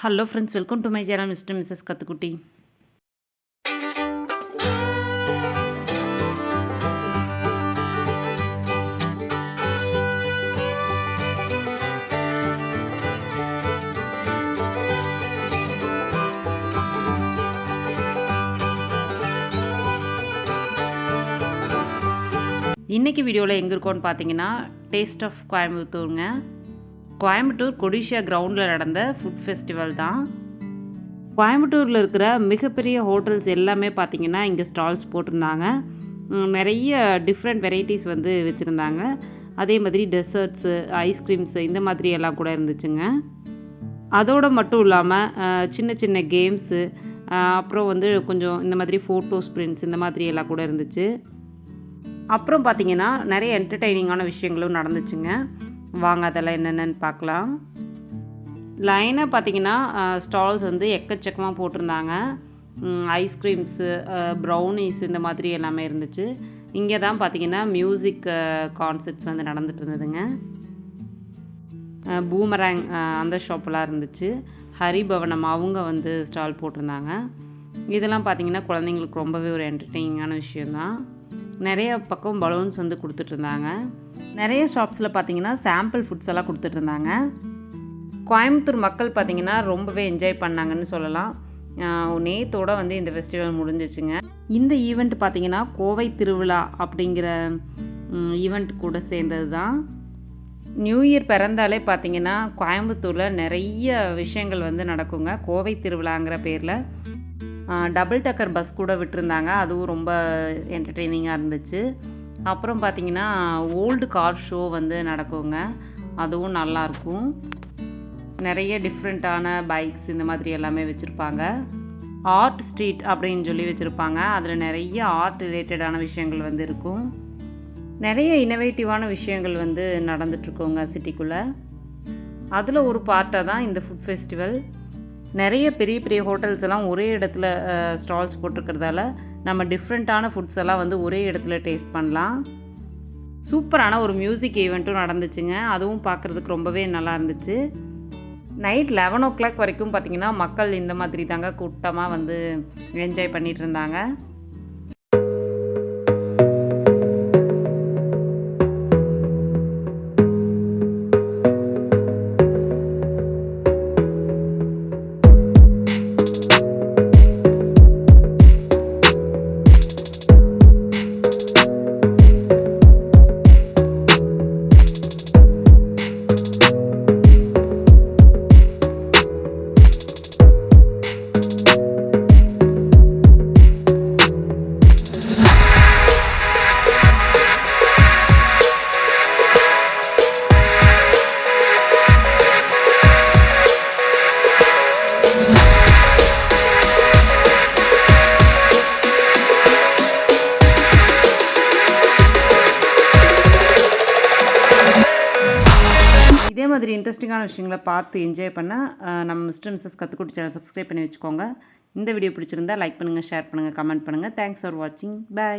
Hello friends welcome to my channel mister missus Kathukutty இன்றைக்கி வீடியோவில் எங்கே இருக்கோன்னு பார்த்தீங்கன்னா டேஸ்ட் ஆஃப் கோயம்புத்தூருங்க கோயம்புத்தூர் கொடிஷியா கிரவுண்டில் நடந்த ஃபுட் ஃபெஸ்டிவல் தான். கோயம்புத்தூரில் இருக்கிற மிகப்பெரிய ஹோட்டல்ஸ் எல்லாமே பார்த்திங்கன்னா இங்கே ஸ்டால்ஸ் போட்டிருந்தாங்க. நிறைய டிஃப்ரெண்ட் வெரைட்டிஸ் வந்து வச்சுருந்தாங்க. அதே மாதிரி டெசர்ட்ஸு ஐஸ்கிரீம்ஸு இந்த மாதிரி எல்லாம் கூட இருந்துச்சுங்க. அதோடு மட்டும் இல்லாமல் சின்ன சின்ன கேம்ஸு அப்புறம் வந்து கொஞ்சம் இந்த மாதிரி ஃபோட்டோஸ் பிரிண்ட்ஸ் இந்த மாதிரி எல்லாம் கூட இருந்துச்சு. அப்புறம் பார்த்தீங்கன்னா நிறைய என்டர்டெய்னிங்கான விஷயங்களும் நடந்துச்சுங்க. வாங்க அதெல்லாம் என்னென்னு பார்க்கலாம். லைனாக பார்த்தீங்கன்னா ஸ்டால்ஸ் வந்து எக்கச்சக்கமாக போட்டிருந்தாங்க. ஐஸ்கிரீம்ஸு ப்ரௌனிஸ் இந்த மாதிரி எல்லாமே இருந்துச்சு. இங்கே தான் பார்த்தீங்கன்னா மியூசிக் கான்சர்ட்ஸ் வந்து நடந்துட்டு இருந்ததுங்க. பூமராங் அந்த ஷாப்பெல்லாம் இருந்துச்சு. ஹரிபவனம் அவங்க வந்து ஸ்டால் போட்டிருந்தாங்க. இதெல்லாம் பார்த்தீங்கன்னா குழந்தைங்களுக்கு ரொம்பவே ஒரு என்டர்டெய்னிங்கான விஷயந்தான் நிறைய பக்கம் பலூன்ஸ் வந்து கொடுத்துட்ருந்தாங்க. நிறைய ஷாப்ஸில் பார்த்தீங்கன்னா சாம்பிள் ஃபுட்ஸ் எல்லாம் கொடுத்துட்ருந்தாங்க. கோயம்புத்தூர் மக்கள் பார்த்தீங்கன்னா ரொம்பவே என்ஜாய் பண்ணாங்கன்னு சொல்லலாம். நேத்தோட வந்து இந்த ஃபெஸ்டிவல் முடிஞ்சிச்சுங்க. இந்த ஈவெண்ட் பார்த்தீங்கன்னா கோவை திருவிழா அப்படிங்கிற ஈவெண்ட் கூட சேர்ந்தது தான் நியூ இயர் பிறந்தாலே பார்த்தீங்கன்னா கோயம்புத்தூரில் நிறைய விஷயங்கள் வந்து நடக்குங்க. கோவை திருவிழாங்கிற பேரில். டபுள் டக்கர் பஸ் கூட விட்டுருந்தாங்க. அதுவும் ரொம்ப என்டர்டெய்னிங்காக இருந்துச்சு. அப்புறம் பார்த்தீங்கன்னா ஓல்டு கார் ஷோ வந்து நடக்குங்க. அதுவும் நல்லாயிருக்கும் நிறைய டிஃப்ரெண்ட்டான பைக்ஸ் இந்த மாதிரி எல்லாமே வச்சுருப்பாங்க. ஆர்ட் ஸ்ட்ரீட் அப்படின்னு சொல்லி வச்சுருப்பாங்க. அதில் நிறைய ஆர்ட் ரிலேட்டடான விஷயங்கள் வந்து இருக்கும். நிறைய இனோவேட்டிவான விஷயங்கள் வந்து நடந்துட்டுருக்கோங்க சிட்டிக்குள்ளே அதில் ஒரு பார்ட்டாக தான் இந்த ஃபுட் ஃபெஸ்டிவல் நிறைய பெரிய பெரிய ஹோட்டல்ஸ் எல்லாம் ஒரே இடத்துல ஸ்டால்ஸ் போட்டிருக்கிறதால நம்ம டிஃப்ரெண்ட்டான ஃபுட்ஸ் எல்லாம் வந்து ஒரே இடத்துல டேஸ்ட் பண்ணலாம். சூப்பரான ஒரு மியூசிக் ஈவெண்ட்டும் நடந்துச்சுங்க. அதுவும் பார்க்குறதுக்கு ரொம்பவே நல்லா இருந்துச்சு. நைட் லெவன் ஓ கிளாக் வரைக்கும் பார்த்திங்கன்னா மக்கள் இந்த மாதிரி தாங்க கூட்டமாக வந்து என்ஜாய் பண்ணிகிட்டு இருந்தாங்க. மாதிரி இன்ட்ரெஸ்டிங்கான விஷயங்களை பார்த்து என்ஜாய் பண்ணால் நம்ம mister missus Kathukutty channel subscribe பண்ணி வச்சுக்கோங்க. இந்த வீடியோ பிடிச்சிருந்தா லைக் பண்ணுங்கள் ஷேர் பண்ணுங்கள் கமெண்ட் பண்ணுங்கள் தேங்க்ஸ் ஃபார் வாட்சிங் பை